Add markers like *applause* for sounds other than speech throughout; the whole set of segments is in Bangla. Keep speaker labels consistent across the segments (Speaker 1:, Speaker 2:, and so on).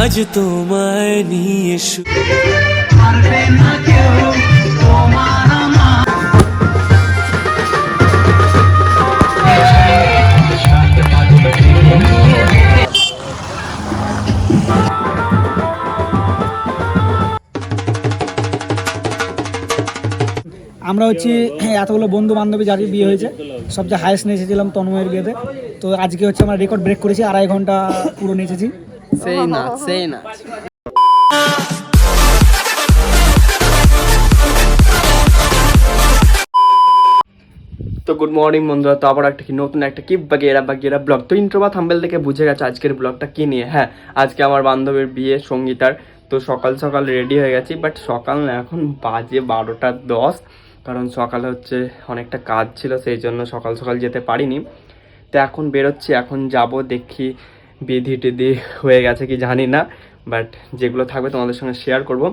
Speaker 1: আজ তোমায় নিয়ে
Speaker 2: আমরা। হচ্ছে এতগুলো বন্ধু বান্ধবী যাদের বিয়ে হয়েছে সবচেয়ে হায়েস্ট নেচেছিলাম তন্ময়ের বিয়েতে। তো আজকে হচ্ছে আমরা রেকর্ড ব্রেক করেছি আড়াই ঘণ্টা পুরো নেচেছি
Speaker 3: সেই নাচ সেই নাচ তো গুড মর্নিং বন্ধুরা তো আবার একটা কি নতুন একটা কি বাগেরা বাগেরা ব্লগ। তো ইন্ট্রো বা থাম্বেল দেখে বুঝে গেছে আজকের ব্লগটা কি নিয়ে? হ্যাঁ আজকে আমার বান্ধবীর বিয়ে সঙ্গীতার। তো সকাল সকাল রেডি হয়ে গেছি বাট সকাল না এখন বাজে বারোটা দশ। কারণ সকালে হচ্ছে অনেকটা কাজ ছিল সেই জন্য সকাল সকাল যেতে পারিনি। তো এখন বেরোচ্ছি এখন যাব দেখি বিধি টিধি হয়ে গেছে কি জানি না বাট যেগুলো থাকবে তোমাদের সঙ্গে শেয়ার করব।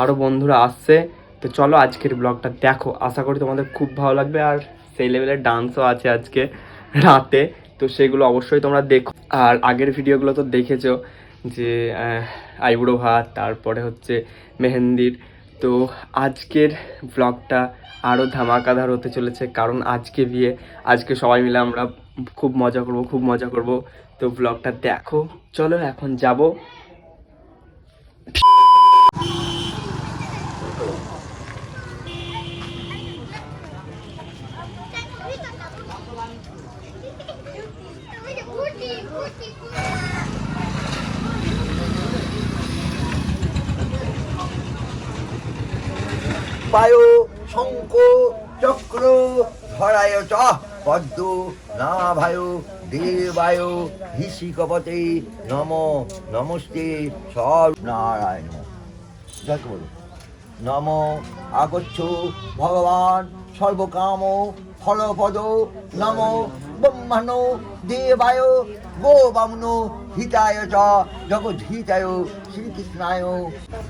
Speaker 3: আরও বন্ধুরা আসছে, তো চলো আজকের ব্লগটা দেখো। আশা করি তোমাদের খুব ভালো লাগবে, আর সেই লেভেলের ডান্সও আছে আজকে রাতে, তো সেগুলো অবশ্যই তোমরা দেখো। আর আগের ভিডিওগুলো তো দেখেছ যে আইবুড়ো ভাত, তারপরে হচ্ছে মেহেন্দির। তো আজকের ব্লগটা আরও ধামাকাধার হতে চলেছে, কারণ আজকে বিয়ে, আজকে সবাই মিলে আমরা খুব মজা করব, খুব মজা করব। তো ব্লগটা দেখো। চলো এখন যাব।
Speaker 4: বায়ু শঙ্খ চক্র, ধরায় চ পদ্ম না ভায়ু দেবায়, হিসিকপতে, নম, নমস্তে সব নারায়ণ যাকে বলো। নম, আগচ্ছ, ভগবান, সর্বকাম, ফলপদ, নম ব্রহ্মণ দেবায়, গো বামন, হিতায় চ, জগৎ হিতায়, শ্রীকৃষ্ণায়।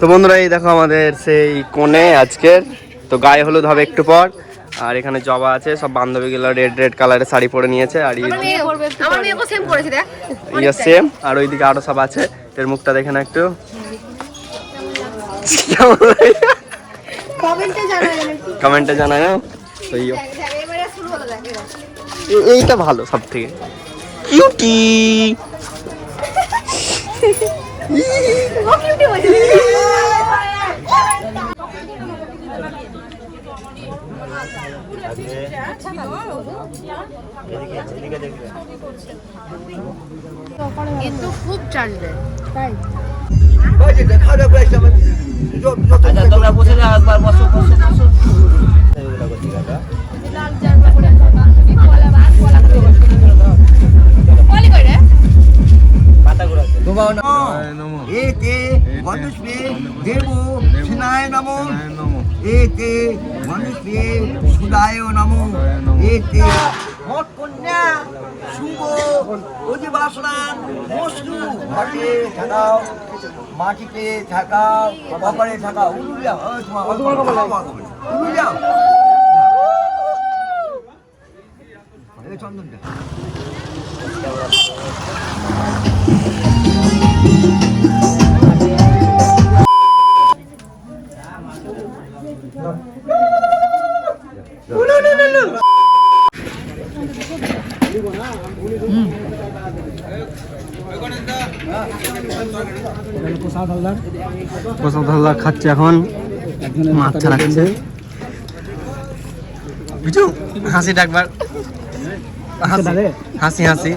Speaker 3: তো বন্ধুরা, এই দেখো আমাদের সেই কোণে আজকের। তো গায়ে হলুদ হবে একটু পর। আর এখানে জবা আছে সব বান্ধবী বান্ধবীগুলো রেড রেড কালারের শাড়ি পরে নিয়েছে আর
Speaker 5: মেয়েকেও সেম
Speaker 3: ইয়ে সেম আর ওইদিকে আরও সব আছে। এর মুখটা দেখে না একটু।
Speaker 5: কমেন্টে
Speaker 3: জানায় না? ইয়ো। এইটা ভালো সব থেকে কিউটি
Speaker 5: ও কিউটি বলছে এ তো খুব চার্জ দেয় তাই
Speaker 4: বাজে দেখা যাবে একটা মানে যত যত তোমরা বসে যাও একবার বসো বসো বসো।
Speaker 5: বলি করে
Speaker 4: এতে মনুষ্যে দেব সিনায় নম। এতে মনুষ্যে সুদায় নম। এতে মত কন্যা শুভ অধিবাসনান মশলু ঘটে থাকাও, মাটিতে থাকাও কপালে থাকাও। উলু যাও। উলু যাও
Speaker 2: প্রসাদ হালদার
Speaker 3: খাচ্ছে এখন। মাছ রাখছে বুঝু হাসি ডাকবার। হাসি হাসি।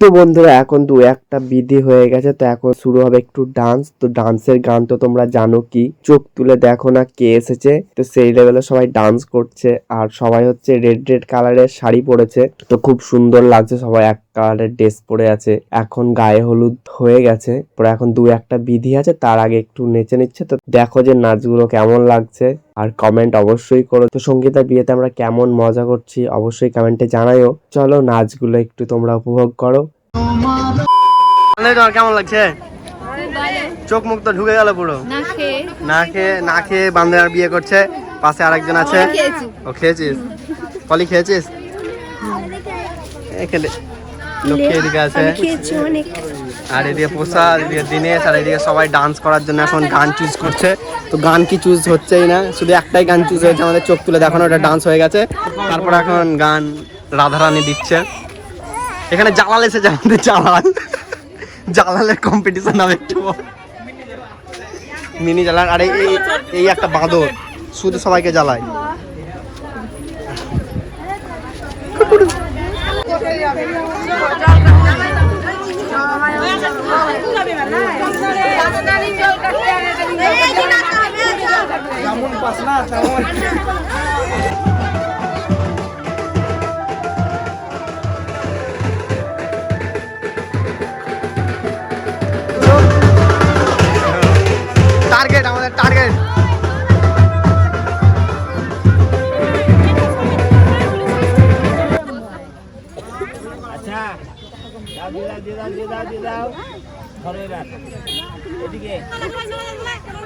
Speaker 6: তো বন্ধুরা, এখন দু একটা বিধি হয়ে গেছে, তো এখন শুরু হবে একটু ডান্স তো ডান্সের গান তো তোমরা জানো কি? চোখ তুলে দেখো না কে এসেছে। তো সেই লেভেলে সবাই ডান্স করছে, আর সবাই হচ্ছে রেড রেড কালারের শাড়ি পরেছে। তো খুব সুন্দর লাগছে সবাই এক কালারের ড্রেস পরে আছে। এখন গায়ে হলুদ হয়ে গেছে। পরে এখন দু একটা বিধি আছে তার আগে একটু নেচে নিচ্ছে। তো দেখো যে নাচগুলো কেমন লাগছে। আর কমেন্ট অবশ্যই করো। তো সঙ্গীতার বিয়েতে আমরা কেমন মজা করছি অবশ্যই কমেন্টে জানাইও চলো নাচগুলো একটু তোমরা উপভোগ করো। কেমন লাগছে? চোখ মুখ তো ঢুকে গেল পুরো।
Speaker 3: না খেয়ে।
Speaker 6: না খেয়ে বান্ধবীর বিয়ে করছে। পাশে আরেকজন আছে। ও খেয়েছিস? কলি খেয়েছিস? এখানে লক্ষ্মী এদিকে আছে। আর এদিকে পোষা এদিকে দিনেশ আর এদিকে সবাই ডান্স করার জন্য এখন গান চুজ করছে। তো গান কি চুজ হচ্ছেই না শুধু একটাই গান চুজ হয়েছে আমাদের চোখ তুলে দেখানো ওটা ডান্স হয়ে গেছে। তারপর এখন গান রাধারানী দিচ্ছে। এখানে জালাল এসেছে আমাদের জালাল। জালালের কম্পিটিশন হবে একটু। মিনি জ্বালার আরে এই এই একটা বাঁদর শুধু সবাইকে জ্বালায়। টার্গেট আমাদের টার্গেট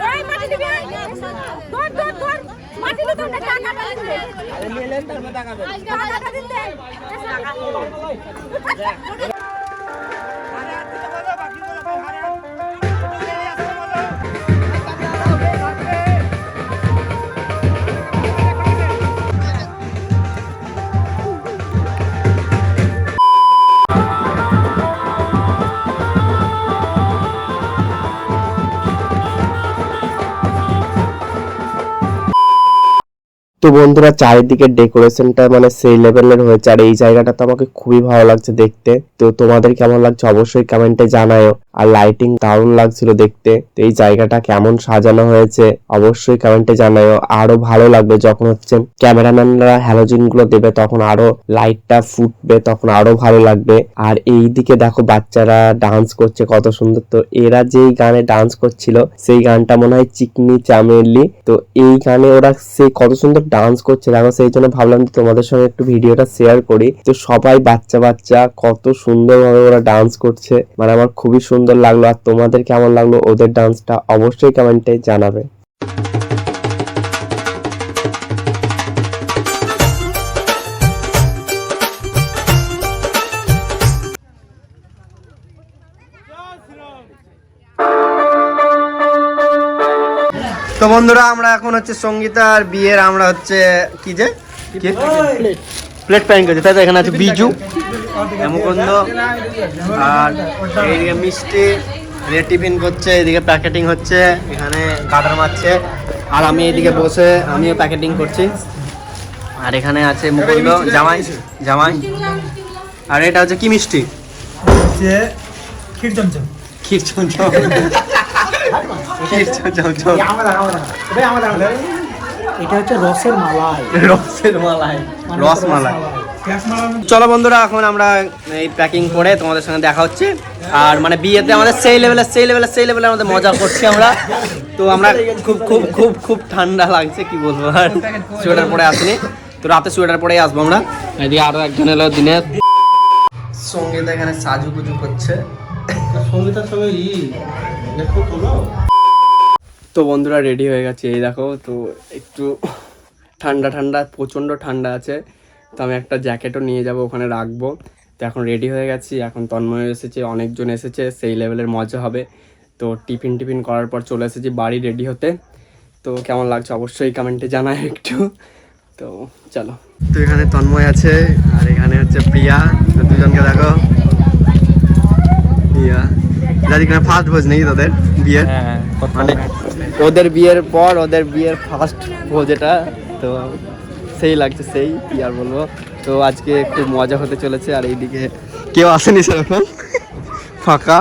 Speaker 5: এই মাটি দিবি ধর ধর ধর মাটি দিতে না টাকা দিতে তারপর টাকা দেন।
Speaker 6: তো বন্ধুরা, চারিদিকে ডেকোরেশনটা মানে সেই লেভেলের হয়েছে। আর এই জায়গাটা তো আমাকে খুবই ভালো লাগছে দেখতে। তো তোমাদের কেমন লাগছে অবশ্যই কমেন্টে জানাও আর লাইটিং দারুণ লাগছিল দেখতে। তো এই জায়গাটা কেমন সাজানো হয়েছে অবশ্যই কমেন্টে জানাও আরও ভালো লাগবে যখন হচ্ছে ক্যামেরাম্যানরা হ্যালোজিনগুলো দেবে, তখন আরও লাইটটা ফুটবে, তখন আরও ভালো লাগবে। আর এই দিকে দেখো বাচ্চারা ডান্স করছে, কত সুন্দর। তো এরা যেই গানে ডান্স করছিল, সেই গানটা মনে হয় চিকনি চামেলি। তো এই গানে ওরা সেই কত সুন্দর ডান্স করছে দেখো সেই জন্য ভাবলাম তোমাদের সঙ্গে একটু ভিডিওটা শেয়ার করি। তো সবাই বাচ্চা বাচ্চা কত সুন্দর ভাবে ওরা ডান্স করছে। মানে আমার খুবই সুন্দর লাগল আর তোমাদের কেমন লাগল ওদের ডান্সটা অবশ্যই কমেন্টে জানাবে। তো বন্ধুরা আমরা এখন হচ্ছে সঙ্গীতার বিয়ের আমরা হচ্ছে কি যে? প্লেট প্যাকিং করছি তাই তো এখানে আছে বিজু। মুকুন্দ আর এইদিকে মিষ্টি এদিকে টিফিন করছে এদিকে প্যাকেটিং হচ্ছে এখানে কাটার মারছে। আর আমি এদিকে বসে আমিও প্যাকেটিং করছি। আর এখানে আছে মুকুন্দ জামাই জামাই। আর এটা হচ্ছে কি মিষ্টি? ক্ষীর চমচম। ক্ষীর চমচম। *laughs*
Speaker 2: এটা হচ্ছে রসের মালাই।
Speaker 6: রসের মালাই। রস মালাই। চলো বন্ধুরা এখন আমরা এই প্যাকিং করে তোমাদের সঙ্গে দেখা হচ্ছে। আর মানে বিয়েতে আমাদের সেই লেভেলে সেই লেভেলে সেই লেভেলে আমাদের মজা করছি আমরা। তো আমরা খুব খুব খুব খুব ঠান্ডা লাগছে কি বলব আর? সোয়েটার পরে আসিনি। তো রাতে সোয়েটার পরেই আসব আমরা। এদিকে আরও একজন এলো দিনের। সংগীত এখানে সাজুগুজু করছে। তো বন্ধুরা রেডি হয়ে গেছে। এই দেখো তো একটু ঠান্ডা ঠান্ডা প্রচণ্ড ঠান্ডা আছে। তো আমি একটা জ্যাকেটও নিয়ে যাব ওখানে রাখব। তো এখন রেডি হয়ে গেছি। এখন তন্ময় এসেছে অনেকজন এসেছে সেই লেভেলের মজা হবে। তো টিফিন টিফিন করার পর চলে এসেছি বাড়ি রেডি হতে। তো কেমন লাগছে অবশ্যই কমেন্টে জানায় একটু। তো চলো। তো এখানে তন্ময় আছে আর এখানে হচ্ছে প্রিয়া। তো দুজনকে দেখো। প্রিয়া। ফার্স্ট ভোজ নেই তাদের বিয়ের?
Speaker 2: হ্যাঁ
Speaker 6: মানে ওদের বিয়ের পর, ওদের বিয়ের ফার্স্ট ও যেটা তো সেই লাগছে, সেই কি আর বলব। তো আজকে একটু মজা হতে চলেছে, আর এইদিকে কেউ আসেনি সেরকম ফাঁকা।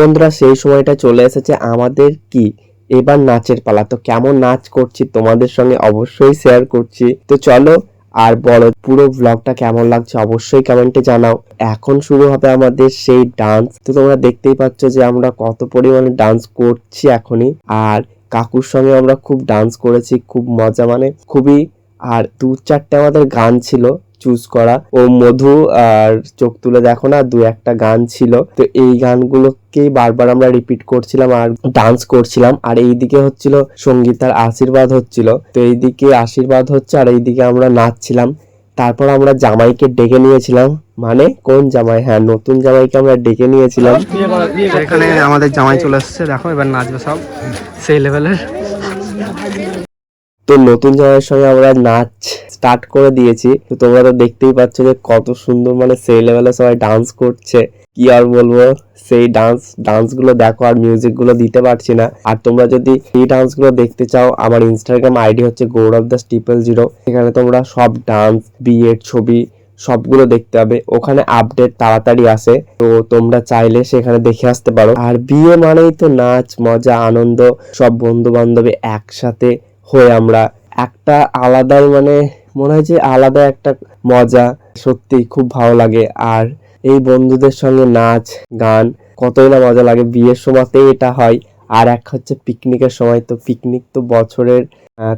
Speaker 6: বন্ধুরা, সেই সময়টা চলে এসেছে। আমাদের কি? এবার নাচের পালা। তো কেমন নাচ করছি তোমাদের সঙ্গে অবশ্যই শেয়ার করছি। তো চলো, আর বলো, পুরো ব্লগটা কেমন লাগছে অবশ্যই কমেন্টে জানাও। এখন শুরু হবে আমাদের সেই ডান্স তো তোমরা দেখতেই পাচ্ছ যে আমরা কত পরিমাণে ডান্স করছি এখনই। আর কাকুর সঙ্গে আমরা খুব ডান্স করেছি, খুব মজা মানে খুবই। আর দু চারটে আমাদের গান ছিল। চুজ করা। ও মধু আর চোখ তুলে দেখো না, দু একটা গান ছিল। তো এই গানগুলোকেই বারবার আমরা রিপিট করছিলাম আর ডান্স করছিলাম। আর এইদিকে হচ্ছিল সঙ্গীতার আশীর্বাদ হচ্ছিল। তো এইদিকে আশীর্বাদ হচ্ছে আর এইদিকে আমরা নাচছিলাম। তারপর আমরা জামাইকে ডেকে নিয়েছিলাম। মানে কোন জামাই? হ্যাঁ নতুন জামাইকে আমরা ডেকে নিয়েছিলাম। এখানে আমাদের জামাই চলে আসছে দেখো এবার নাচবে সব। সেই লেভেলের তো নতুন জামাইয়ের সঙ্গে আমরা নাচ স্টার্ট করে দিয়েছি। তো তোমরা তো দেখতেই পাচ্ছ যে কত সুন্দর মানে সেই লেভেলে সবাই ডান্স করছে। কি আর বলব? সেই ডান্স ডান্সগুলো দেখো আর মিউজিকগুলো দিতে পারছি না। আর তোমরা যদি এই ডান্সগুলো দেখতে চাও, আমার ইনস্টাগ্রাম আইডি হচ্ছে গৌরব দাস ট্রিপল জিরো এখানে তোমরা সব ডান্স বিয়ের ছবি সবগুলো দেখতে হবে ওখানে আপডেট তাড়াতাড়ি আসে। তো তোমরা চাইলে সেখানে দেখে আসতে পারো। আর বিয়ে মানেই তো নাচ, মজা, আনন্দ, সব বন্ধু বান্ধবী একসাথে হয়ে আমরা একটা আলাদাই মানে মনে হয় যে আলাদা একটা মজা। সত্যি খুব ভালো লাগে। আর এই বন্ধুদের সঙ্গে নাচ, গান কতই না মজা লাগে। বিয়ের সময়তেই এটা হয়। আর এক হচ্ছে পিকনিকের সময়। তো পিকনিক তো বছরের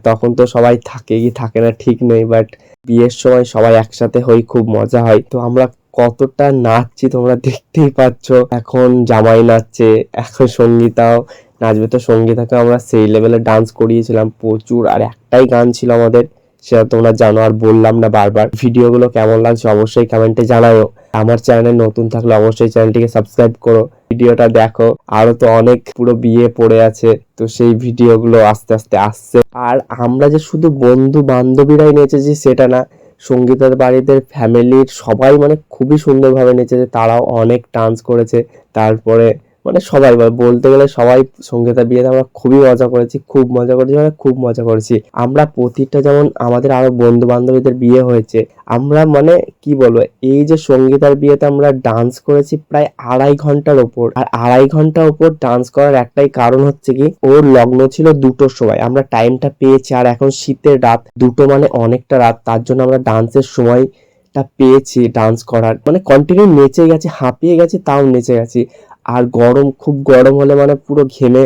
Speaker 6: তখন তো সবাই থাকে কি থাকে না, ঠিক নেই। বাট বিয়ের সময় সবাই একসাথে হই খুব মজা হয়। তো আমরা কতটা নাচছি তোমরা দেখতেই পাচ্ছ। এখন জামাই নাচছে, এখন সঙ্গীতাও নাচবে তো সঙ্গীতাকে আমরা সেই লেভেলে ডান্স করিয়েছিলাম প্রচুর, আর একটাই গান ছিল আমাদের, সেটা তোমরা জানো আর বললাম না বারবার। ভিডিওগুলো কেমন লাগছে অবশ্যই কমেন্টে জানাও আমার চ্যানেলে নতুন থাকলে অবশ্যই চ্যানেলটিকে সাবস্ক্রাইব করো। ভিডিওটা দেখো, আরও তো অনেক পুরো বিয়ে পড়ে আছে, তো সেই ভিডিওগুলো আস্তে আস্তে আসছে। আর আমরা যে শুধু বন্ধু বান্ধবীরাই নেচেছি সেটা না, সঙ্গীতার বাড়িতে ফ্যামিলির সবাই মানে খুবই সুন্দরভাবে নেচেছে, তারাও অনেক ডান্স করেছে, তারপরে মানে সবাই বা- বলতে গেলে সবাই সঙ্গীতা বিয়েতে আমরা খুবই মজা করেছি, খুব মজা করেছি মানে খুব মজা করেছি। আমরা প্রতিটা যেমন আমাদের আরও বন্ধু বান্ধবীদের বিয়ে হয়েছে, আমরা মানে কি বলব, এই যে সঙ্গীতার বিয়েতে আমরা ডান্স করেছি প্রায় আড়াই ঘণ্টার ওপর। আর আড়াই ঘণ্টার ওপর ডান্স করার একটাই কারণ হচ্ছে কি, ওর লগ্ন ছিল দুটোর সময়। আমরা টাইমটা পেয়েছি আর এখন শীতের রাত, দুটো মানে অনেকটা রাত। তার জন্য আমরা ডান্সের সময়টা পেয়েছি ডান্স করার। মানে কন্টিনিউ নেচে গেছি, হাঁপিয়ে গেছি, তাও নেচে গেছি। আর গরম, খুব গরম হলে মানে পুরো ঘেমে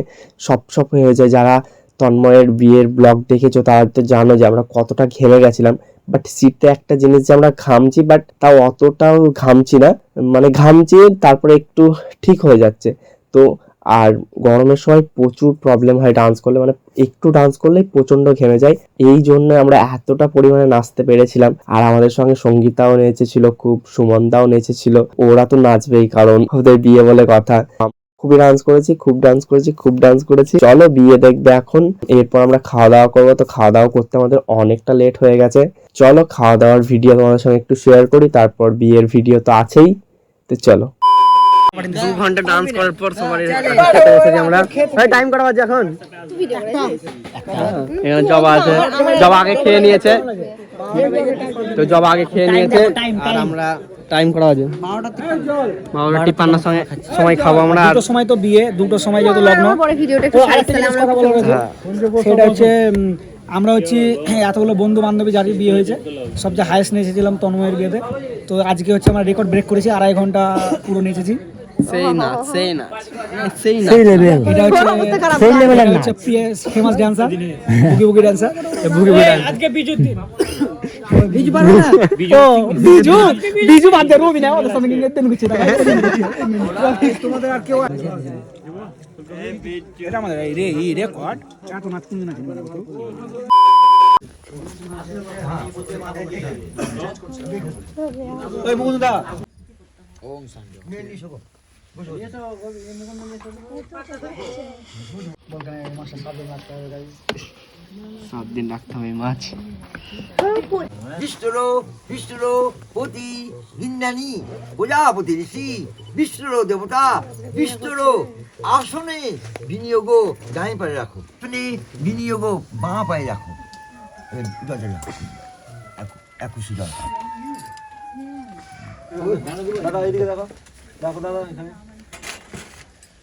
Speaker 6: সপ সপ হয়ে যায়। যারা তন্ময়ের বিয়ের ব্লগ দেখেছ, তারা তো জানো যে আমরা কতটা ঘেমে গেছিলাম। বাট শীতে একটা জিনিস যে আমরা ঘামছি বাট তাও অতটাও ঘামছি না। মানে ঘামছি, তারপরে একটু ঠিক হয়ে যাচ্ছে। তো আর গরমের সময় প্রচুর প্রবলেম হয় ডান্স করলে মানে একটু ডান্স করলেই প্রচণ্ড ঘেমে যায়। এই জন্য আমরা এতটা পরিমাণে নাচতে পেরেছিলাম। আর আমাদের সঙ্গে সঙ্গীতাও নেচেছিল, খুব সুমনদাও নেচেছিল। ওরা তো নাচবেই, কারণ ওদের বিয়ে বলে কথা। খুবই ডান্স করেছি, খুব ডান্স করেছি, খুব ডান্স করেছি। চলো বিয়ে দেখবে এখন। এরপর আমরা খাওয়া দাওয়া করব। তো খাওয়া দাওয়া করতে আমাদের অনেকটা লেট হয়ে গেছে। চলো খাওয়া দাওয়ার ভিডিও তোমাদের সঙ্গে একটু শেয়ার করি, তারপর বিয়ের ভিডিও তো আছেই। তো চলো। দু ঘণ্টা ডান্স করার পর বসেছি আমরা। টাইম বাজে এখন? এখানে জবা আছে। জবা আগে খেয়ে নিয়েছে। তো জবা আগে খেয়ে নিয়েছে। আর আমরা টাইম করা আছে বারোটা তিপ্পান্নর সঙ্গে সময় খাব আমরা। আর
Speaker 2: সময় তো বিয়ে দুটোর সময় যেহেতু লগ্ন। সেটা হচ্ছে আমরা হচ্ছে *clears throat* এতগুলো বন্ধু বান্ধবী যাদের বিয়ে হয়েছে সবচেয়ে হায়েস্ট নেচেছিলাম তন্ময়ের বিয়েতে। তো আজকে হচ্ছে আমরা রেকর্ড ব্রেক করেছি আড়াই ঘণ্টা পুরো নেচেছি
Speaker 6: সেই নাচ সেই নাচ সেই নাচ
Speaker 7: সেই লেভেল
Speaker 2: এটা হচ্ছে
Speaker 7: সেই লেভেলের নাচ
Speaker 2: হচ্ছে famous dancer boogie boogie dancer boogie boogie আজকে বিজু *laughs* দিন। বিজু পারবে না? ও বিজু বিজু। বাদ দে রবি না ওদের সঙ্গে নিয়ে তেন গুছি তোমাদের আর কেউ এটা আমাদের রে এই রেকর্ড এত নাচ কোন নাচ ওই মুকুন্দা
Speaker 6: সাত দিন রাখতে হবে মাছ।
Speaker 4: বিষ্ণুর বিষ্ণুর পতি বিন্দানি প্রজাপতি ঋষি বিষ্ণুর দেবতা বিষ্ণুর আসনে বিনিয়োগ ডাইন পায়ে রাখো। আসনে বিনিয়োগ বাঁ পায়ে রাখো। এ, জল জল।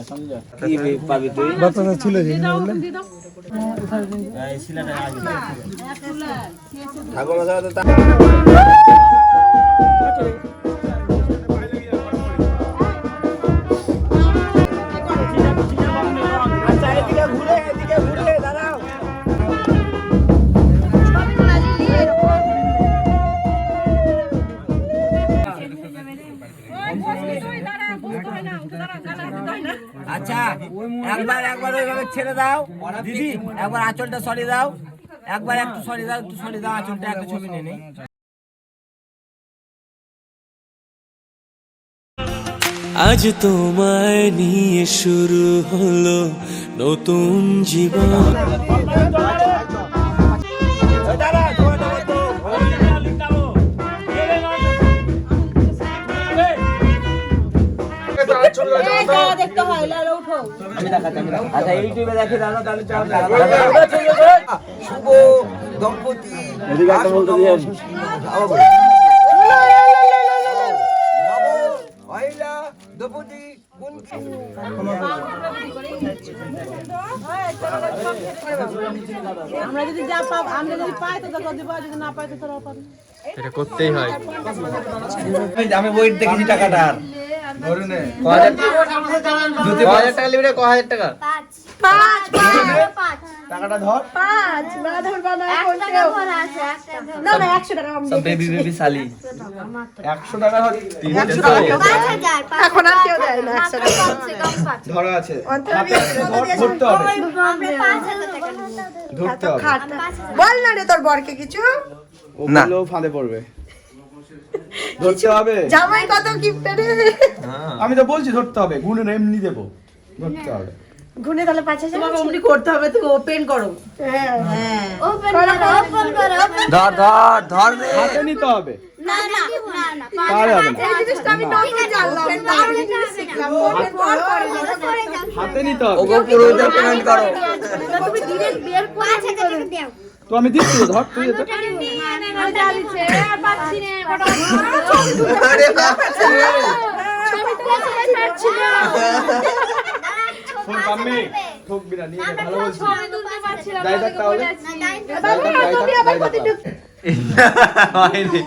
Speaker 4: দশমী তিথি, শুভ ন্যায়
Speaker 7: ঠাকুরমশাই গিটটা ধরবেন
Speaker 8: আচ্ছা একবার একবার ওইভাবে ছেড়ে দাও। দিদি, একবার আঁচলটা সরিয়ে দাও। একবার একটু সরিয়ে দাও, একটু সরিয়ে দাও, আঁচলটা, একটা ছবি নিয়ে নেই।
Speaker 1: আজ তোমায় নিয়ে শুরু হলো নতুন জীবন।
Speaker 5: দেখতে হয় লালো উঠো
Speaker 8: আচ্ছা ইউটিউবে দেখে দাও তাহলে চাপ
Speaker 4: শুভ দম্পতি। আবার বলো। নব অহিলা দ্রৌপদী কুন্তি
Speaker 5: আমরা যদি যা পাব আমরা যদি পাই তো তোকে দিব যদি না পাই তো তোরা পাবি।
Speaker 6: এটা করতেই হয়।
Speaker 7: আমি ওয়েট দেখেছি টাকাটার
Speaker 6: ক হাজার টাকা? লিবে ক হাজার টাকা?
Speaker 5: পাঁচ। পাঁচ
Speaker 7: টাকাটা ধর।
Speaker 5: পাঁচ। না ধরবা না না না একশো টাকা
Speaker 6: বেবি বেবি সালি
Speaker 7: একশো টাকা
Speaker 5: এখন আর কেউ দেয় না একশো টাকা
Speaker 7: ধরা আছে। ধরতে হবে। ধরতে হবে।
Speaker 5: বল না রে তোর বরকে কিছু।
Speaker 7: ও বললেও ফাঁদে পড়বে। *laughs* ধরতে হবে।
Speaker 5: জামাই কত গিফট রে।
Speaker 7: আমি তো বলছি ধরতে হবে গুনে না এমনি দেবো। ধরতে হবে।
Speaker 5: গুনে তাহলে পাঁচ হাজার তোমাকে অমনি করতে হবে তুমি ওপেন করো। হ্যাঁ। হ্যাঁ।
Speaker 4: ধর ধর ধর রে।
Speaker 7: হাতে নিতে হবে। পারে হবে না।
Speaker 5: এই জিনিসটা আমি নতুন জানলাম তাহলে জিনিস শিখলাম। ওপেন করো
Speaker 7: হাতে নিতে হবে।
Speaker 4: ওগো পুরোহিতের পেমেন্ট করো
Speaker 5: তুমি ডিরেক্ট বিয়ের পরে
Speaker 7: তো আমি দিচ্ছি ধর তুই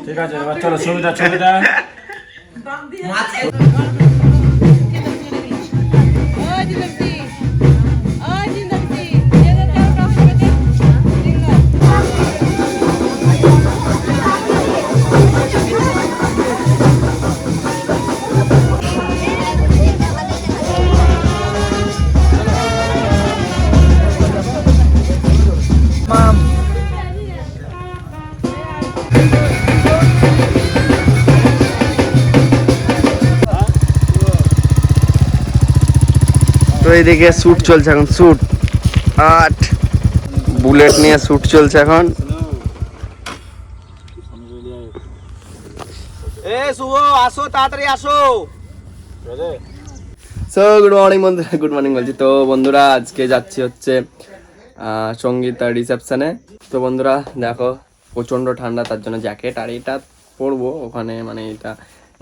Speaker 9: ঠিক আছে ছবিটা ছবিটা।
Speaker 6: এইদিকে শ্যুট চলছে এখন শ্যুট আট। বুলেট নিয়ে শ্যুট চলছে এখন।
Speaker 9: এ শুভ আসো তাড়াতাড়ি আসো।
Speaker 6: সো গুড মর্নিং বন্ধুরা। গুড মর্নিং বলছি। তো বন্ধুরা আজকে যাচ্ছি হচ্ছে আহ, সঙ্গীতার রিসেপশনে তো বন্ধুরা দেখো প্রচণ্ড ঠান্ডা তার জন্য জ্যাকেট আর এটা পরবো। ওখানে মানে এটা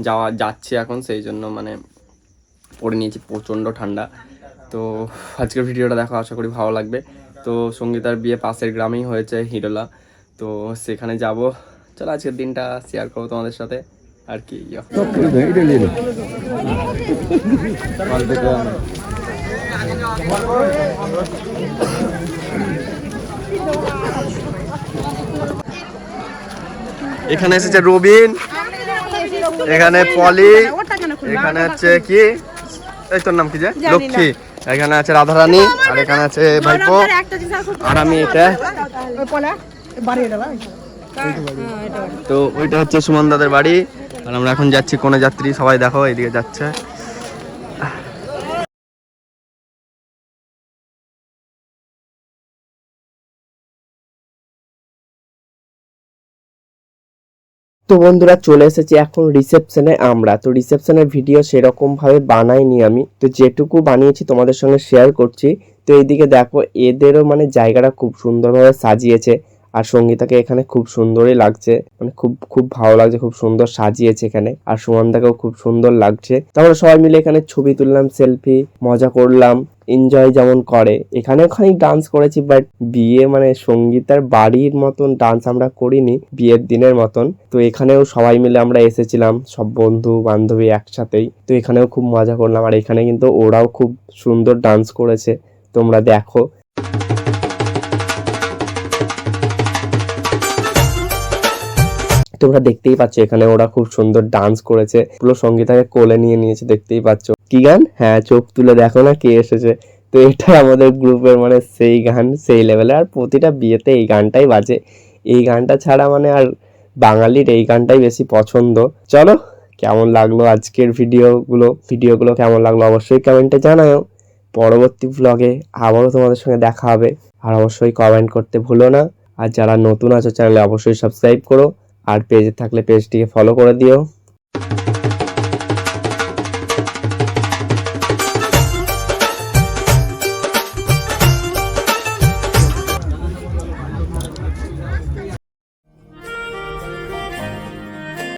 Speaker 6: যাওয়া যাচ্ছে এখন সেই জন্য মানে পরে নিয়েছি প্রচণ্ড ঠান্ডা। তো আজকের ভিডিওটা দেখো আশা করি ভালো লাগবে। তো সঙ্গীতার বিয়ে পাশের গ্রামেই হয়েছে হিরোলা। তো সেখানে যাব। চলো আজকের দিনটা শেয়ার করব তোমাদের সাথে। আর কি এখানে এসেছে রবিন এখানে পলি এখানে হচ্ছে কি? এই তোর নাম কি যে? লক্ষ্মী। এখানে আছে রাধা রাধারানী আর এখানে আছে ভাইপো আর আমি এটা। তো ওইটা হচ্ছে সুমন দাদের বাড়ি। আর আমরা এখন যাচ্ছি কোনো যাত্রী সবাই দেখো এদিকে যাচ্ছে। তো বন্ধুরা চলে এসেছি এখন রিসেপশনে আমরা। তো রিসেপশনের ভিডিও সেরকম ভাবে বানাইনি আমি। তো যেটুকু বানিয়েছি তোমাদের সঙ্গে শেয়ার করছি। তো এইদিকে দেখো, এদেরও মানে জায়গাটা খুব সুন্দরভাবে সাজিয়েছে। আর সঙ্গীতাকে এখানে খুব সুন্দরই লাগছে। মানে খুব খুব ভালো লাগছে, খুব সুন্দর সাজিয়েছে এখানে। আর সুমনদাকেও খুব সুন্দর লাগছে। তারপরে সবাই মিলে এখানে ছবি তুললাম, সেলফি, মজা করলাম এনজয় যেমন করে। এখানেও খানিক ডান্স করেছি বাট বিয়ে মানে সঙ্গীতার বাড়ির মতন ডান্স আমরা করিনি, বিয়ের দিনের মতন। তো এখানেও সবাই মিলে আমরা এসেছিলাম, সব বন্ধু বান্ধবী একসাথেই। তো এখানেও খুব মজা করলাম। আর এখানে কিন্তু ওরাও খুব সুন্দর ডান্স করেছে। তোমরা দেখো। তোমরা দেখতেই পাচ্ছ, এখানে ওরা খুব সুন্দর ডান্স করেছে। পুরো সঙ্গীতাকে কোলে নিয়ে নিয়েছে, দেখতেই পাচ্ছ। কি গান? হ্যাঁ চোখ তুলে দেখো না কে এসেছে। তো এটা আমাদের গ্রুপের মানে সেই গান, সেই লেভেলে আর প্রতিটা বিয়েতে এই গানটাই বাজে। এই গানটা ছাড়া মানে আর বাঙালির এই গানটাই বেশি পছন্দ। চলো, কেমন লাগল আজকের ভিডিওগুলো? ভিডিওগুলো কেমন লাগল অবশ্যই কমেন্টে জানাও পরবর্তী ব্লগে আবারও তোমাদের সঙ্গে দেখা হবে। আর অবশ্যই কমেন্ট করতে ভুলো না। আর যারা নতুন আছো চ্যানেলে অবশ্যই সাবস্ক্রাইব করো। আর পেজে থাকলে পেজটিকে ফলো করে দিও।